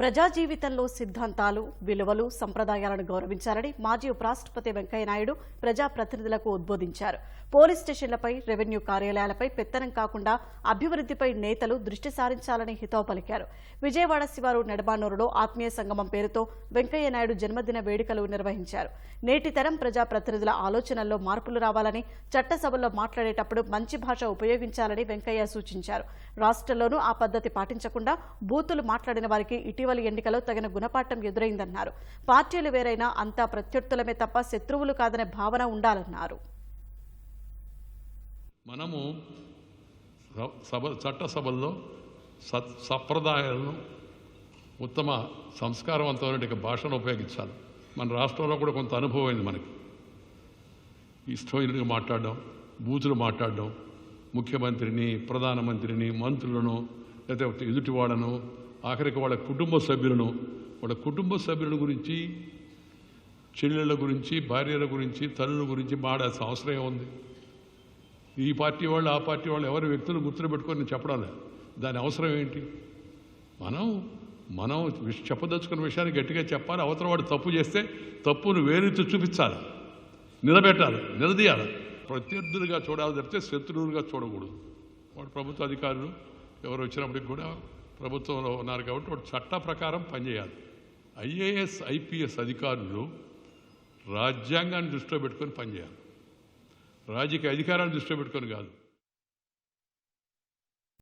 ప్రజా జీవితంలో సిద్ధాంతాలు విలువలు సంప్రదాయాలను గౌరవించాలని మాజీ ఉపరాష్ట్రపతి వెంకయ్యనాయుడు ప్రజాప్రతినిధులకు ఉద్బోధించారు. పోలీస్ స్టేషన్లపై రెవెన్యూ కార్యాలయాలపై పెత్తనం కాకుండా అభివృద్ధిపై నేతలు దృష్టి సారించాలని హితవు పలికారు. విజయవాడ శివారు నెడబానూరులో ఆత్మీయ సంగమం పేరుతో వెంకయ్యనాయుడు జన్మదిన వేడుకలు నిర్వహించారు. నేటి తరం ప్రజాప్రతినిధుల ఆలోచనల్లో మార్పులు రావాలని చట్టసభల్లో మాట్లాడేటప్పుడు మంచి భాష ఉపయోగించాలని వెంకయ్య సూచించారు. రాష్ట్రంలోనూ ఆ పద్ధతి పాటించకుండా బూతులు మాట్లాడిన వారికి ఇటీవల ఎన్నికలో తగిన గుణపాఠం ఎదురైందన్నారు. పార్టీలు వేరైనా అంతా ప్రత్యర్థులమే తప్ప శత్రువులు కాదనే భావన ఉండాలన్నారు. మనము సభ చట్టసభల్లో సత్ సంప్రదాయాలను ఉత్తమ సంస్కారవంతమైన భాషను ఉపయోగించాలి. మన రాష్ట్రంలో కూడా కొంత అనుభవం అయింది మనకి. ఇష్టమైనట్టుగా మాట్లాడడం బూతులు మాట్లాడడం ముఖ్యమంత్రిని ప్రధానమంత్రిని మంత్రులను లేకపోతే ఎదుటివాడను ఆఖరికి వాళ్ళ కుటుంబ సభ్యులను వాళ్ళ కుటుంబ సభ్యుల గురించి చెల్లెళ్ళ గురించి భార్యల గురించి తల్లుల గురించి మాడాల్సిన అవసరం ఏముంది? ఈ పార్టీ వాళ్ళు ఆ పార్టీ వాళ్ళు ఎవరి వ్యక్తులు గుర్తులు పెట్టుకొని నేను చెప్పడాలి? దాని అవసరం ఏంటి? మనం మనం విష- చెప్పదలుచుకున్న విషయాన్ని గట్టిగా చెప్పాలి. అవతల వాడు తప్పు చేస్తే తప్పును వేరెత్తి చూపించాలి. నిలబెట్టాలి నిలదీయాలి. ప్రత్యర్థులుగా చూడాలి తప్పితే శత్రువులుగా చూడకూడదు. వాడు ప్రభుత్వ అధికారులు ఎవరు వచ్చినప్పటికి కూడా ప్రభుత్వంలో ఉన్నారు కాబట్టి వాడు చట్ట ప్రకారం పనిచేయాలి. ఐఏఎస్ ఐపీఎస్ అధికారులు రాజ్యాంగాన్ని దృష్టిలో పెట్టుకొని పనిచేయాలి. రాజకీయ అధికారాన్ని దృష్టిలో పెట్టుకొని కాదు.